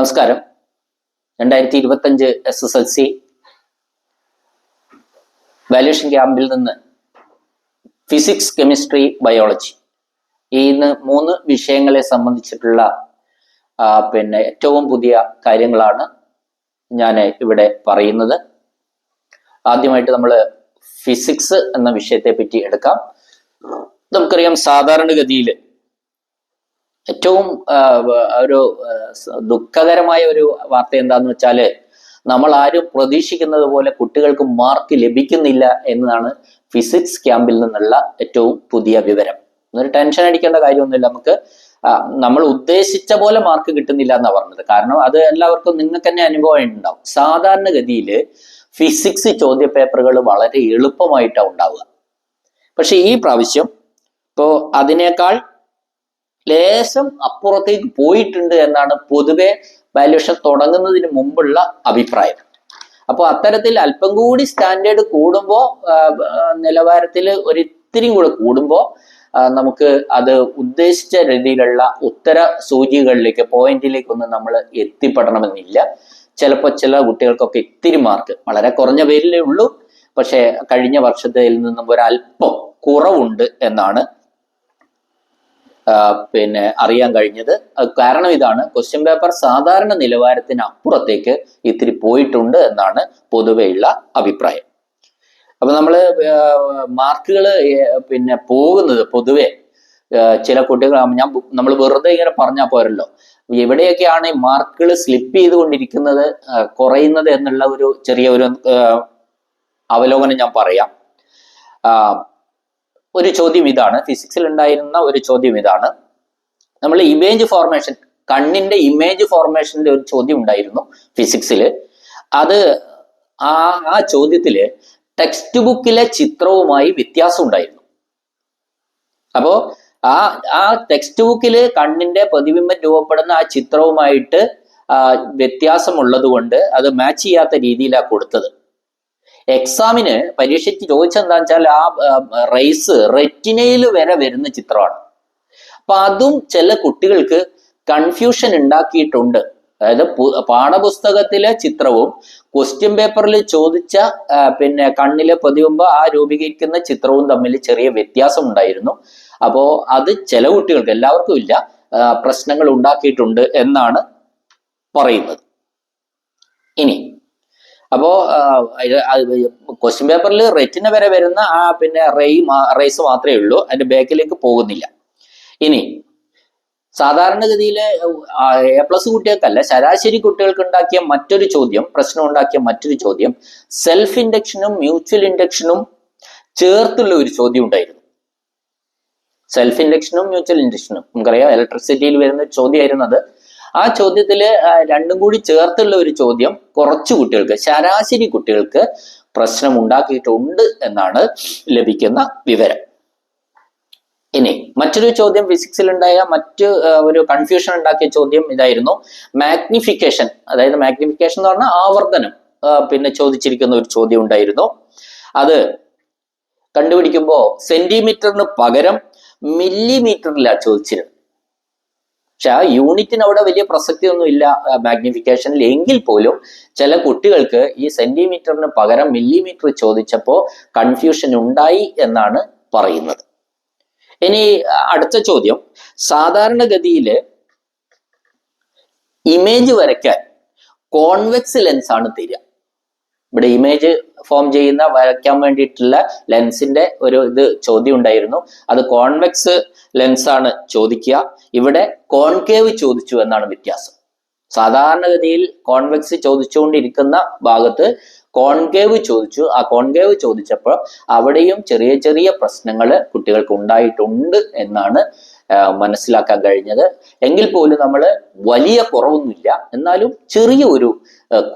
നമസ്കാരം. രണ്ടായിരത്തി ഇരുപത്തഞ്ച് S S L C valuation ക്യാമ്പിൽ നിന്ന് ഫിസിക്സ് കെമിസ്ട്രി ബയോളജി ഈ മൂന്ന് വിഷയങ്ങളെ സംബന്ധിച്ചിട്ടുള്ള പിന്നെ ഏറ്റവും പുതിയ കാര്യങ്ങളാണ് ഞാൻ ഇവിടെ പറയുന്നത്. ആദ്യമായിട്ട് നമ്മൾ ഫിസിക്സ് എന്ന വിഷയത്തെ പറ്റി എടുക്കാം. നമുക്കറിയാം സാധാരണഗതിയിൽ ഏറ്റവും ഒരു ദുഃഖകരമായ ഒരു വാർത്ത എന്താന്ന് വെച്ചാൽ നമ്മൾ ആരും പ്രതീക്ഷിക്കുന്നത് പോലെ കുട്ടികൾക്ക് മാർക്ക് ലഭിക്കുന്നില്ല എന്നതാണ് ഫിസിക്സ് ക്യാമ്പിൽ നിന്നുള്ള ഏറ്റവും പുതിയ വിവരം. എന്നൊരു ടെൻഷൻ അടിക്കേണ്ട കാര്യമൊന്നുമില്ല. നമുക്ക് നമ്മൾ ഉദ്ദേശിച്ച പോലെ മാർക്ക് കിട്ടുന്നില്ല എന്നാ പറഞ്ഞത്. കാരണം അത് എല്ലാവർക്കും നിങ്ങൾക്ക് തന്നെ അനുഭവം ഉണ്ടാവും. സാധാരണഗതിയിൽ ഫിസിക്സ് ചോദ്യ പേപ്പറുകൾ വളരെ എളുപ്പമായിട്ടാണ് ഉണ്ടാവുക. പക്ഷെ ഈ പ്രാവശ്യം ഇപ്പോ അതിനേക്കാൾ ലേശം അപ്പുറത്തേക്ക് പോയിട്ടുണ്ട് എന്നാണ് പൊതുവെ വാല്യുവേഷൻ തുടങ്ങുന്നതിന് മുമ്പുള്ള അഭിപ്രായം. അപ്പോൾ അത്തരത്തിൽ അല്പം കൂടി സ്റ്റാൻഡേർഡ് കൂടുമ്പോൾ നിലവാരത്തിൽ ഒരിത്തിരിയും കൂടെ കൂടുമ്പോൾ നമുക്ക് അത് ഉദ്ദേശിച്ച രീതിയിലുള്ള ഉത്തര സൂചികളിലേക്ക് പോയിന്റിലേക്കൊന്നും നമ്മൾ എത്തിപ്പെടണമെന്നില്ല. ചിലപ്പോൾ ചില കുട്ടികൾക്കൊക്കെ ഇത്തിരി മാർക്ക് വളരെ കുറഞ്ഞ പേരിലേ ഉള്ളൂ. പക്ഷേ കഴിഞ്ഞ വർഷത്തിൽ നിന്നും ഒരല്പം കുറവുണ്ട് എന്നാണ് പിന്നെ അറിയാൻ കഴിഞ്ഞത്. കാരണം ഇതാണ്. ക്വസ്റ്റ്യൻ പേപ്പർ സാധാരണ നിലവാരത്തിന് അപ്പുറത്തേക്ക് ഇത്തിരി പോയിട്ടുണ്ട് എന്നാണ് പൊതുവെയുള്ള അഭിപ്രായം. അപ്പൊ നമ്മൾ മാർക്കുകൾ പിന്നെ പോകുന്നത് പൊതുവെ ചില കുട്ടികൾ ഞാൻ നമ്മൾ വെറുതെ ഇങ്ങനെ പറഞ്ഞാൽ പോരല്ലോ. എവിടെയൊക്കെയാണ് ഈ മാർക്കുകൾ സ്ലിപ്പ് ചെയ്തുകൊണ്ടിരിക്കുന്നത് കുറയുന്നത് എന്നുള്ള ഒരു ചെറിയ ഒരു അവലോകനം ഞാൻ പറയാം. ഒരു ചോദ്യം ഇതാണ്. ഫിസിക്സിൽ ഉണ്ടായിരുന്ന ഒരു ചോദ്യം ഇതാണ്. നമ്മൾ ഇമേജ് ഫോർമേഷൻ കണ്ണിന്റെ ഇമേജ് ഫോർമേഷന്റെ ഒരു ചോദ്യം ഉണ്ടായിരുന്നു ഫിസിക്സിൽ അത് ആ ആ ചോദ്യത്തിൽ ടെക്സ്റ്റ് ബുക്കിലെ ചിത്രവുമായി വ്യത്യാസം ഉണ്ടായിരുന്നു. അപ്പോ ആ ആ ടെക്സ്റ്റ് ബുക്കിൽ കണ്ണിന്റെ പ്രതിബിംബം രൂപപ്പെടുന്ന ആ ചിത്രവുമായിട്ട് വ്യത്യാസമുള്ളത് കൊണ്ട് അത് മാച്ച് ചെയ്യാത്ത രീതിയിലാണ് കൊടുത്തത്. എക്സാമിന് പരീക്ഷയ്ക്ക് ചോദിച്ചെന്താ വെച്ചാൽ ആ റൈസ് റെറ്റിനയിൽ വരെ വരുന്ന ചിത്രമാണ്. അപ്പൊ അതും ചില കുട്ടികൾക്ക് കൺഫ്യൂഷൻ ഉണ്ടാക്കിയിട്ടുണ്ട്. അതായത് പാഠപുസ്തകത്തിലെ ചിത്രവും ക്വസ്റ്റ്യൻ പേപ്പറിൽ ചോദിച്ച പിന്നെ കണ്ണിലെ പ്രതിബിംബം ആ രൂപീകരിക്കുന്ന ചിത്രവും തമ്മിൽ ചെറിയ വ്യത്യാസം ഉണ്ടായിരുന്നു. അപ്പോ അത് ചില കുട്ടികൾക്ക് എല്ലാവർക്കും ഇല്ല പ്രശ്നങ്ങൾ ഉണ്ടാക്കിയിട്ടുണ്ട് എന്നാണ് പറയുന്നത്. ഇനി അപ്പോ ക്വസ്റ്റ്യൻ പേപ്പറിൽ റെറ്റിന വരെ വരുന്ന ആ പിന്നെ റേ റേസ് മാത്രമേ ഉള്ളൂ. അതിന്റെ ബാക്കിലേക്ക് പോകുന്നില്ല. ഇനി സാധാരണഗതിയിൽ എ പ്ലസ് കുട്ടികൾക്കല്ല ശരാശരി കുട്ടികൾക്ക് ഉണ്ടാക്കിയ മറ്റൊരു ചോദ്യം പ്രശ്നം ഉണ്ടാക്കിയ മറ്റൊരു ചോദ്യം സെൽഫ് ഇൻഡക്ഷനും മ്യൂച്വൽ ഇൻഡക്ഷനും ചേർത്തുള്ള ഒരു ചോദ്യം ഉണ്ടായിരുന്നു. സെൽഫ് ഇൻഡക്ഷനും മ്യൂച്വൽ ഇൻഡക്ഷനും നമുക്കറിയാം ഇലക്ട്രിസിറ്റിയിൽ വരുന്ന ചോദ്യമായിരുന്നത് ആ ചോദ്യത്തിൽ രണ്ടും കൂടി ചേർത്തുള്ള ഒരു ചോദ്യം കുറച്ച് കുട്ടികൾക്ക് ശരാശരി കുട്ടികൾക്ക് പ്രശ്നം ഉണ്ടാക്കിയിട്ടുണ്ട് എന്നാണ് ലഭിക്കുന്ന വിവരം. ഇനി മറ്റൊരു ചോദ്യം ഫിസിക്സിൽ ഉണ്ടായ മറ്റ് ഒരു കൺഫ്യൂഷൻ ഉണ്ടാക്കിയ ചോദ്യം ഇതായിരുന്നു. മാഗ്നിഫിക്കേഷൻ അതായത് മാഗ്നിഫിക്കേഷൻ എന്ന് പറഞ്ഞാൽ ആവർത്തനം പിന്നെ ചോദിച്ചിരിക്കുന്ന ഒരു ചോദ്യം ഉണ്ടായിരുന്നു. അത് കണ്ടുപിടിക്കുമ്പോൾ സെന്റിമീറ്ററിന് പകരം മില്ലിമീറ്ററിലാണ് ചോദിച്ചിരുന്നത്. പക്ഷെ ആ യൂണിറ്റിന് അവിടെ വലിയ പ്രസക്തി ഒന്നും ഇല്ല മാഗ്നിഫിക്കേഷനിൽ എങ്കിൽ പോലും ചില കുട്ടികൾക്ക് ഈ സെന്റിമീറ്ററിന് പകരം മില്ലിമീറ്റർ ചോദിച്ചപ്പോൾ കൺഫ്യൂഷൻ ഉണ്ടായി എന്നാണ് പറയുന്നത്. ഇനി അടുത്ത ചോദ്യം. സാധാരണഗതിയിൽ ഇമേജ് വരയ്ക്കാൻ കോൺവെക്സ് ലെൻസ് ആണ് തരിക. ഇവിടെ ഇമേജ് ഫോം ചെയ്യുന്ന വരയ്ക്കാൻ വേണ്ടിയിട്ടുള്ള ലെൻസിന്റെ ഒരു ഇത് ചോദ്യം ഉണ്ടായിരുന്നു. അത് കോൺവെക്സ് ലെൻസ് ആണ് ചോദിക്കുക. ഇവിടെ കോൺകേവ് ചോദിച്ചു എന്നാണ് വ്യത്യാസം. സാധാരണഗതിയിൽ കോൺവെക്സ് ചോദിച്ചുകൊണ്ടിരിക്കുന്ന ഭാഗത്ത് കോൺകേവ് ചോദിച്ചു. ആ കോൺകേവ് ചോദിച്ചപ്പോൾ അവിടെയും ചെറിയ ചെറിയ പ്രശ്നങ്ങൾ കുട്ടികൾക്ക് ഉണ്ടായിട്ടുണ്ട് എന്നാണ് മനസ്സിലാക്കാൻ കഴിഞ്ഞത്. എങ്കിൽ പോലും നമ്മൾ വലിയ കുറവൊന്നുമില്ല. എന്നാലും ചെറിയ ഒരു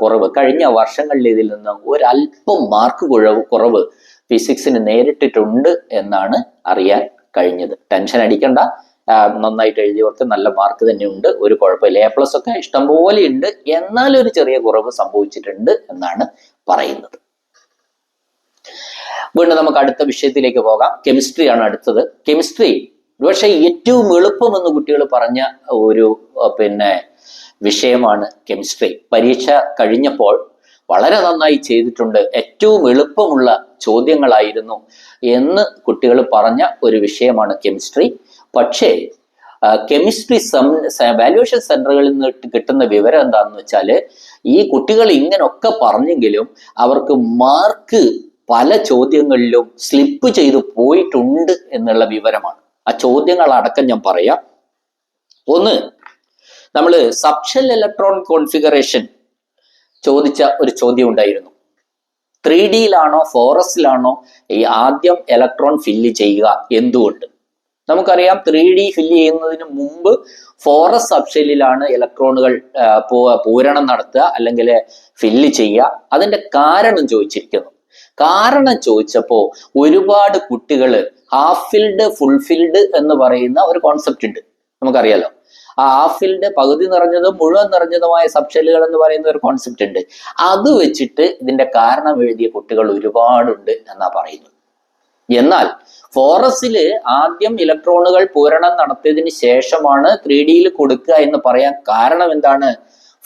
കുറവ്. കഴിഞ്ഞ വർഷങ്ങളിൽ ഇതിൽ നിന്ന് ഒരല്പം മാർക്ക് കുറവ് കുറവ് ഫിസിക്സിന് നേരിട്ടിട്ടുണ്ട് എന്നാണ് അറിയാൻ കഴിഞ്ഞത്. ടെൻഷൻ അടിക്കണ്ട. നന്നായിട്ട് എഴുതിയവർക്ക് നല്ല മാർക്ക് തന്നെയുണ്ട് ഒരു കുഴപ്പമില്ല. എ പ്ലസ് ഒക്കെ ഇഷ്ടംപോലെ ഉണ്ട്. എന്നാൽ ഒരു ചെറിയ കുറവ് സംഭവിച്ചിട്ടുണ്ട് എന്നാണ് പറയുന്നത്. വീണ്ടും നമുക്ക് അടുത്ത വിഷയത്തിലേക്ക് പോകാം. കെമിസ്ട്രിയാണ് അടുത്തത്. കെമിസ്ട്രി പക്ഷെ ഏറ്റവും എളുപ്പമെന്ന് കുട്ടികൾ പറഞ്ഞ ഒരു പിന്നെ വിഷയമാണ് കെമിസ്ട്രി. പരീക്ഷ കഴിഞ്ഞപ്പോൾ വളരെ നന്നായി ചെയ്തിട്ടുണ്ട്. ഏറ്റവും എളുപ്പമുള്ള ചോദ്യങ്ങളായിരുന്നു എന്ന് കുട്ടികൾ പറഞ്ഞ ഒരു വിഷയമാണ് കെമിസ്ട്രി. പക്ഷേ കെമിസ്ട്രി സം വാല്യുവേഷൻ സെന്ററുകളിൽ നിന്ന് കിട്ടുന്ന വിവരം എന്താണെന്ന് വെച്ചാൽ ഈ കുട്ടികൾ ഇങ്ങനൊക്കെ പറഞ്ഞെങ്കിലും അവർക്ക് മാർക്ക് പല ചോദ്യങ്ങളിലും സ്ലിപ്പ് ചെയ്തു പോയിട്ടുണ്ട് എന്നുള്ള വിവരമാണ്. ആ ചോദ്യങ്ങൾ അടക്കം ഞാൻ പറയാം. ഒന്ന് നമ്മൾ സബ്ഷൽ ഇലക്ട്രോൺ കോൺഫിഗറേഷൻ ചോദിച്ച ഒരു ചോദ്യം ഉണ്ടായിരുന്നു. ത്രീ ഡിയിലാണോ ഫോറസ്റ്റിലാണോ ഈ ആദ്യം ഇലക്ട്രോൺ ഫില്ല് ചെയ്യുക എന്തുകൊണ്ട്? നമുക്കറിയാം ത്രീ ഡി ഫില്ല് ചെയ്യുന്നതിന് മുമ്പ് ഫോറസ് സബ്ഷെല്ലിലാണ് ഇലക്ട്രോണുകൾ പൂരണം നടത്തുക അല്ലെങ്കിൽ ഫില്ല് ചെയ്യുക. അതിന്റെ കാരണം ചോദിച്ചിരിക്കുന്നു. കാരണം ചോദിച്ചപ്പോ ഒരുപാട് കുട്ടികൾ ഹാഫ് ഫിൽഡ് ഫുൾ ഫിൽഡ് എന്ന് പറയുന്ന ഒരു കോൺസെപ്റ്റ് ഉണ്ട്. നമുക്കറിയാലോ. ആ ഹാഫ് ഫിൽഡ് പകുതി നിറഞ്ഞതും മുഴുവൻ നിറഞ്ഞതുമായ സബ്ഷെല്ലുകൾ എന്ന് പറയുന്ന ഒരു കോൺസെപ്റ്റ് ഉണ്ട്. അത് വെച്ചിട്ട് ഇതിന്റെ കാരണം എഴുതിയ കുട്ടികൾ ഒരുപാടുണ്ട് എന്നാ പറയുന്നത്. എന്നാൽ ഫോറസിൽ ആദ്യം ഇലക്ട്രോണുകൾ പൂരണം നടത്തിയതിന് ശേഷമാണ് ത്രീ ഡിയിൽ കൊടുക്കുക എന്ന് പറയാൻ കാരണം എന്താണ്?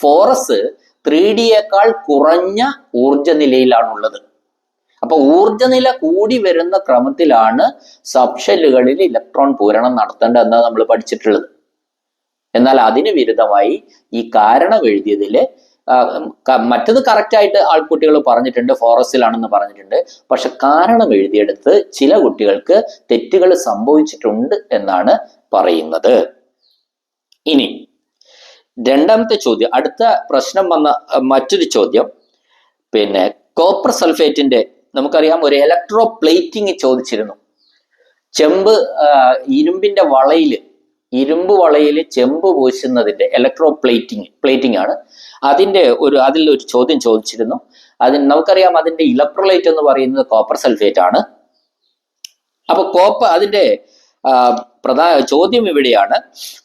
ഫോറസ് ത്രീ ഡിയേക്കാൾ കുറഞ്ഞ ഊർജ നിലയിലാണുള്ളത് അപ്പൊ ഊർജനില കൂടി വരുന്ന ക്രമത്തിലാണ് സബ്ഷെല്ലുകളിൽ ഇലക്ട്രോൺ പൂരണം നടത്തേണ്ടത് എന്നാണ് നമ്മൾ പഠിച്ചിട്ടുള്ളത്. എന്നാൽ അതിന് വിരുദ്ധമായി ഈ കാരണം എഴുതിയതിൽ മറ്റത് കറക്റ്റായിട്ട് ആൾക്കുട്ടികൾ പറഞ്ഞിട്ടുണ്ട് ഫോറസ്റ്റിലാണെന്ന് പറഞ്ഞിട്ടുണ്ട്. പക്ഷെ കാരണം എഴുതിയെടുത്ത് ചില കുട്ടികൾക്ക് തെറ്റുകൾ സംഭവിച്ചിട്ടുണ്ട് എന്നാണ് പറയുന്നത്. ഇനി രണ്ടാമത്തെ ചോദ്യം അടുത്ത പ്രശ്നം വന്ന മറ്റൊരു ചോദ്യം പിന്നെ കോപ്പർ സൾഫേറ്റിന്റെ നമുക്കറിയാം ഒരു ഇലക്ട്രോ പ്ലേറ്റിംഗ് ചോദിച്ചിരുന്നു. ചെമ്പ് ഇരുമ്പിന്റെ വളയിൽ ഇരുമ്പ് വളയിൽ ചെമ്പ് പൂശുന്നതിന്റെ ഇലക്ട്രോ പ്ലേറ്റിംഗ് പ്ലേറ്റിംഗ് ആണ്. അതിന്റെ ഒരു അതിൽ ഒരു ചോദ്യം ചോദിച്ചിരുന്നു. അതിന് നമുക്കറിയാം അതിന്റെ ഇലക്ട്രോലൈറ്റ് എന്ന് പറയുന്നത് കോപ്പർ സൾഫേറ്റ് ആണ്. അപ്പൊ കോപ്പർ അതിന്റെ പ്രധാന ചോദ്യം ഇവിടെയാണ്.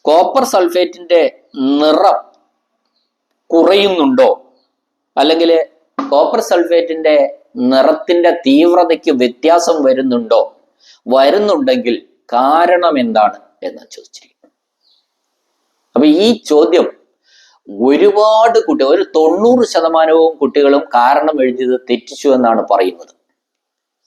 കോപ്പർ സൾഫേറ്റിന്റെ നിറം കുറയുന്നുണ്ടോ? അല്ലെങ്കിൽ കോപ്പർ സൾഫേറ്റിന്റെ നിറത്തിന്റെ തീവ്രതയ്ക്ക് വ്യത്യാസം വരുന്നുണ്ടോ? വരുന്നുണ്ടെങ്കിൽ കാരണം എന്താണ് എന്ന് ചോദിച്ചിരിക്കുന്നു. അപ്പൊ ഈ ചോദ്യം ഒരുപാട് കുട്ടികൾ ഒരു തൊണ്ണൂറ് ശതമാനവും കുട്ടികളും കാരണം എഴുതിയത് തെറ്റിച്ചു എന്നാണ് പറയുന്നത്.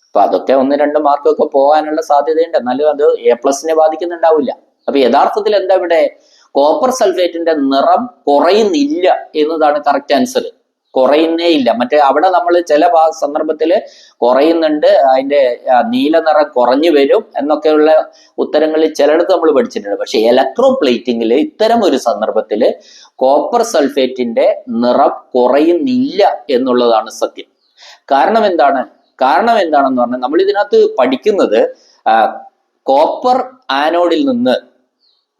അപ്പൊ അതൊക്കെ ഒന്ന് രണ്ട് മാർക്കൊക്കെ പോകാനുള്ള സാധ്യതയുണ്ട്. എന്നാലും അത് എ പ്ലസിനെ ബാധിക്കുന്നുണ്ടാവില്ല. അപ്പൊ യഥാർത്ഥത്തിൽ എന്താ ഇവിടെ? കോപ്പർ സൾഫേറ്റിന്റെ നിറം കുറയുന്നില്ല എന്നതാണ് കറക്റ്റ് ആൻസർ കുറയുന്നേ ഇല്ല. മറ്റേ അവിടെ നമ്മൾ ചില സന്ദർഭത്തിൽ കുറയുന്നുണ്ട്. അതിന്റെ നീല നിറം കുറഞ്ഞു വരും എന്നൊക്കെയുള്ള ഉത്തരങ്ങളിൽ ചിലയിടത്ത് നമ്മൾ പഠിച്ചിട്ടുണ്ട്. പക്ഷെ ഇലക്ട്രോ പ്ലേറ്റിംഗിൽ ഇത്തരം ഒരു സന്ദർഭത്തിൽ കോപ്പർ സൾഫേറ്റിന്റെ നിറം കുറയുന്നില്ല എന്നുള്ളതാണ് സത്യം. കാരണം എന്താണ്? കാരണം എന്താണെന്ന് പറഞ്ഞാൽ നമ്മൾ ഇതിനകത്ത് പഠിക്കുന്നത് കോപ്പർ ആനോഡിൽ നിന്ന്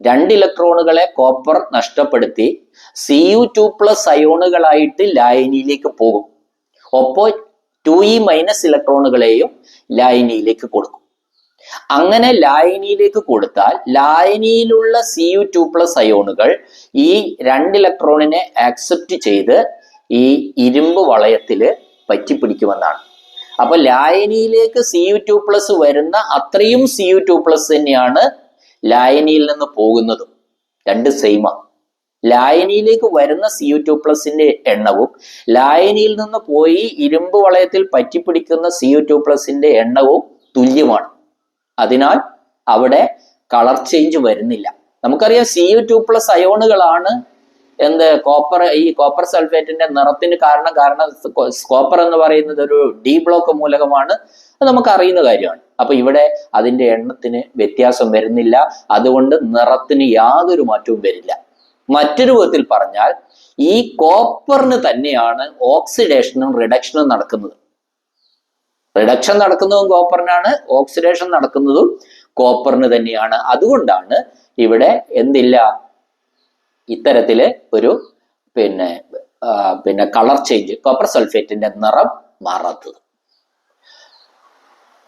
രണ്ട് ഇലക്ട്രോണുകളെ കോപ്പർ നഷ്ടപ്പെടുത്തി സി യു ടു പ്ലസ് അയോണുകളായിട്ട് ലായനിയിലേക്ക് പോകും. ഒപ്പോൾ ടു ഇ മൈനസ് ഇലക്ട്രോണുകളെയും ലായനിയിലേക്ക് കൊടുക്കും. അങ്ങനെ ലായനിയിലേക്ക് കൊടുത്താൽ ലായനിയിലുള്ള സി യു ടു പ്ലസ് അയോണുകൾ ഈ രണ്ട് ഇലക്ട്രോണിനെ ആക്സെപ്റ്റ് ചെയ്ത് ഈ ഇരുമ്പ് വളയത്തിൽ പറ്റിപ്പിടിക്കുമെന്നാണ്. അപ്പൊ ലായനിയിലേക്ക് സി യു ടു പ്ലസ് വരുന്ന അത്രയും സി യു ടു പ്ലസ് തന്നെയാണ് ലായനിയിൽ നിന്ന് പോകുന്നതും രണ്ട് സെയിമ ലായനിയിലേക്ക് വരുന്ന സി യു ടു പ്ലസിന്റെ എണ്ണവും ലായനിയിൽ നിന്ന് പോയി ഇരുമ്പ് വളയത്തിൽ പറ്റിപ്പിടിക്കുന്ന സി യു ടു പ്ലസിന്റെ എണ്ണവും തുല്യമാണ്. അതിനാൽ അവിടെ കളർ ചേഞ്ച് വരുന്നില്ല. നമുക്കറിയാം സി യു ടു പ്ലസ് അയോണുകളാണ് എന്ത് കോപ്പർ ഈ കോപ്പർ സൾഫേറ്റിന്റെ നിറത്തിന് കാരണം കാരണം കോപ്പർ എന്ന് പറയുന്നത് ഒരു ഡി ബ്ലോക്ക് മൂലകമാണ്. അത് നമുക്ക് അറിയുന്ന കാര്യമാണ്. അപ്പൊ ഇവിടെ അതിന്റെ എണ്ണത്തിന് വ്യത്യാസം വരുന്നില്ല. അതുകൊണ്ട് നിറത്തിന് യാതൊരു മാറ്റവും വരില്ല. മറ്റൊരു വിധത്തിൽ പറഞ്ഞാൽ ഈ കോപ്പറിന് തന്നെയാണ് ഓക്സിഡേഷനും റിഡക്ഷനും നടക്കുന്നത്. റിഡക്ഷൻ നടക്കുന്നതും കോപ്പറിനാണ് ഓക്സിഡേഷൻ നടക്കുന്നതും കോപ്പറിന് തന്നെയാണ്. അതുകൊണ്ടാണ് ഇവിടെ എന്തില്ല ഇത്തരത്തിൽ ഒരു പിന്നെ പിന്നെ കളർ ചേഞ്ച് കോപ്പർ സൾഫേറ്റിന്റെ നിറം മാറാത്തത്.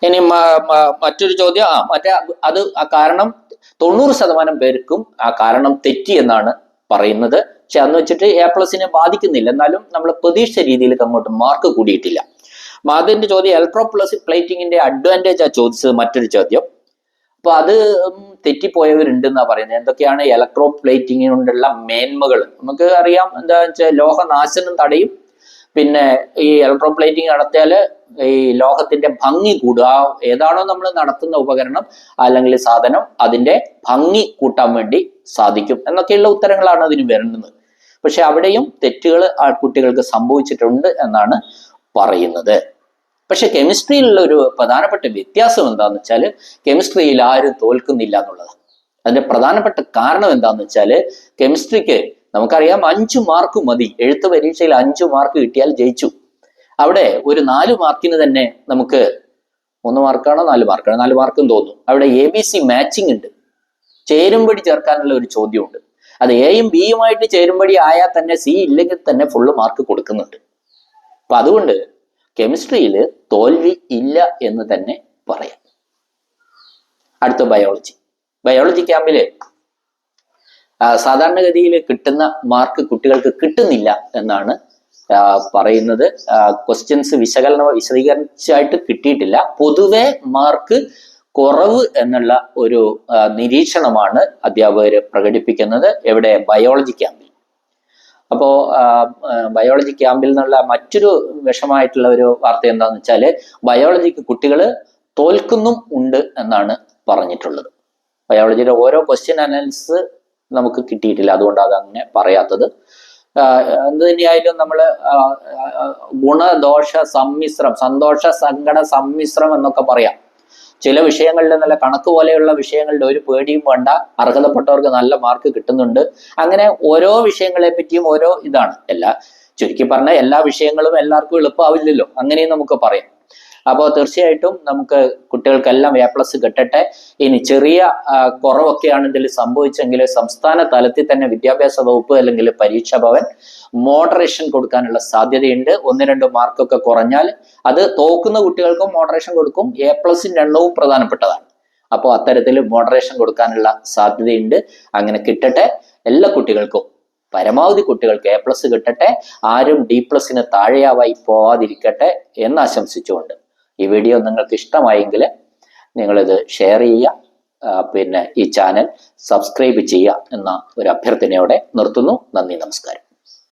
ഇനി മറ്റൊരു ചോദ്യം ആ മറ്റേ അത് ആ കാരണം തൊണ്ണൂറ് ശതമാനം പേർക്കും ആ കാരണം തെറ്റി എന്നാണ് പറയുന്നത്. പക്ഷെ അന്ന് വെച്ചിട്ട് എ പ്ലസിനെ ബാധിക്കുന്നില്ല. എന്നാലും നമ്മൾ പ്രതീക്ഷ രീതിയിൽ അങ്ങോട്ട് മാർക്ക് കൂടിയിട്ടില്ല. അതിന്റെ ചോദ്യം എലക്ട്രോ പ്ലസ് പ്ലേറ്റിംഗിന്റെ അഡ്വാന്റേജ് ആ ചോദിച്ചത് മറ്റൊരു ചോദ്യം. അപ്പൊ അത് തെറ്റിപ്പോയവരുണ്ട് എന്നാ പറയുന്നത്. എന്തൊക്കെയാണ് ഇലക്ട്രോ പ്ലേറ്റിംഗ് കൊണ്ടുള്ള മേന്മകൾ നമുക്ക് അറിയാം എന്താ വെച്ചാൽ ലോഹനാശനം തടയും. പിന്നെ ഈ ഇലക്ട്രോ പ്ലേറ്റിംഗ് നടത്തിയാൽ ഈ ലോഹത്തിന്റെ ഭംഗി കൂടുക. ആ ഏതാണോ നമ്മൾ നടത്തുന്ന ഉപകരണം അല്ലെങ്കിൽ സാധനം അതിന്റെ ഭംഗി കൂട്ടാൻ വേണ്ടി സാധിക്കും എന്നൊക്കെയുള്ള ഉത്തരങ്ങളാണ് അതിന് വരുന്നത്. പക്ഷെ അവിടെയും തെറ്റുകൾ ആ കുട്ടികൾക്ക് സംഭവിച്ചിട്ടുണ്ട് എന്നാണ് പറയുന്നത്. പക്ഷെ കെമിസ്ട്രിയിലുള്ള ഒരു പ്രധാനപ്പെട്ട വ്യത്യാസം എന്താന്ന് വെച്ചാൽ കെമിസ്ട്രിയിൽ ആരും തോൽക്കുന്നില്ല എന്നുള്ളതാണ്. അതിന്റെ പ്രധാനപ്പെട്ട കാരണം എന്താന്ന് വെച്ചാൽ കെമിസ്ട്രിക്ക് നമുക്കറിയാം അഞ്ചു മാർക്ക് മതി. എഴുത്ത് പരീക്ഷയിൽ അഞ്ചു മാർക്ക് കിട്ടിയാൽ ജയിച്ചു. അവിടെ ഒരു നാല് മാർക്കിന് തന്നെ നമുക്ക് മൂന്ന് മാർക്കാണോ നാല് മാർക്കാണോ? നാല് മാർക്കും തോന്നും. അവിടെ എ ബി സി മാച്ചിങ് ഉണ്ട്. ചേരുംപടി ചേർക്കാനുള്ള ഒരു ചോദ്യമുണ്ട്. അത് എയും ബിയുമായിട്ട് ചേരുംപടി ആയാൽ തന്നെ സി ഇല്ലെങ്കിൽ തന്നെ ഫുള്ള് മാർക്ക് കൊടുക്കുന്നുണ്ട്. അപ്പൊ അതുകൊണ്ട് കെമിസ്ട്രിയിൽ തോൽവി ഇല്ല എന്ന് തന്നെ പറയാം. അടുത്ത ബയോളജി ബയോളജി ക്യാമ്പിൽ സാധാരണഗതിയിൽ കിട്ടുന്ന മാർക്ക് കുട്ടികൾക്ക് കിട്ടുന്നില്ല എന്നാണ് പറയുന്നത്. ക്വസ്റ്റ്യൻസ് വിശകലനം വിശദീകരിച്ചായിട്ട് കിട്ടിയിട്ടില്ല. പൊതുവെ മാർക്ക് കുറവ് എന്നുള്ള ഒരു നിരീക്ഷണമാണ് അധ്യാപകർ പ്രകടിപ്പിക്കുന്നത്. എവിടെ? ബയോളജി ക്യാമ്പിൽ അപ്പോ ബയോളജി ക്യാമ്പിൽ നിന്നുള്ള മറ്റൊരു വിഷമായിട്ടുള്ള ഒരു വാർത്ത എന്താന്ന് വെച്ചാൽ ബയോളജിക്ക് കുട്ടികൾ തോൽക്കുന്നും ഉണ്ട് എന്നാണ് പറഞ്ഞിട്ടുള്ളത്. ബയോളജിയുടെ ഓരോ ക്വസ്റ്റ്യൻ അനാലിസിസ് നമുക്ക് കിട്ടിയിട്ടില്ല. അതുകൊണ്ട് അത് അങ്ങനെ പറയാത്തത് എന്ത് തന്നെയായാലും നമ്മൾ ഗുണദോഷ സമ്മിശ്രം സന്തോഷ സങ്കട സമ്മിശ്രം എന്നൊക്കെ പറയാം. ചില വിഷയങ്ങളിൽ നല്ല കണക്ക് പോലെയുള്ള വിഷയങ്ങളിൽ ഒരു പേടിയും വേണ്ട. അർഹതപ്പെട്ടവർക്ക് നല്ല മാർക്ക് കിട്ടുന്നുണ്ട്. അങ്ങനെ ഓരോ വിഷയങ്ങളെ പറ്റിയും ഓരോ ഇതാണ്. എല്ലാ ചുരുക്കി പറഞ്ഞ എല്ലാ വിഷയങ്ങളും എല്ലാവർക്കും എളുപ്പമാവില്ലല്ലോ. അങ്ങനെയും നമുക്ക് പറയാം. അപ്പോൾ തീർച്ചയായിട്ടും നമുക്ക് കുട്ടികൾക്കെല്ലാം എ പ്ലസ് കിട്ടട്ടെ. ഇനി ചെറിയ കുറവൊക്കെ കുറവൊക്കെയാണ് ഇതിൽ സംഭവിച്ചെങ്കിൽ സംസ്ഥാന തലത്തിൽ തന്നെ വിദ്യാഭ്യാസ വകുപ്പ് അല്ലെങ്കിൽ പരീക്ഷാ ഭവൻ മോഡറേഷൻ കൊടുക്കാനുള്ള സാധ്യതയുണ്ട്. ഒന്ന് രണ്ട് മാർക്കൊക്കെ കുറഞ്ഞാൽ അത് തോക്കുന്ന കുട്ടികൾക്കും മോഡറേഷൻ കൊടുക്കും. എ പ്ലസിന്റെ എണ്ണവും പ്രധാനപ്പെട്ടതാണ്. അപ്പോൾ അത്തരത്തിൽ മോഡറേഷൻ കൊടുക്കാനുള്ള സാധ്യതയുണ്ട്. അങ്ങനെ കിട്ടട്ടെ. എല്ലാ കുട്ടികൾക്കും പരമാവധി കുട്ടികൾക്ക് എ പ്ലസ് കിട്ടട്ടെ. ആരും ഡി പ്ലസിന് താഴെയാവായി പോവാതിരിക്കട്ടെ എന്ന് ആശംസിച്ചുകൊണ്ട്. ഈ വീഡിയോ നിങ്ങൾക്ക് ഇഷ്ടമായെങ്കിൽ നിങ്ങളിത് ഷെയർ ചെയ്യുക പിന്നെ ഈ ചാനൽ സബ്സ്ക്രൈബ് ചെയ്യുക എന്ന ഒരു അഭ്യർത്ഥനയോടെ നിർത്തുന്നു. നന്ദി നമസ്കാരം.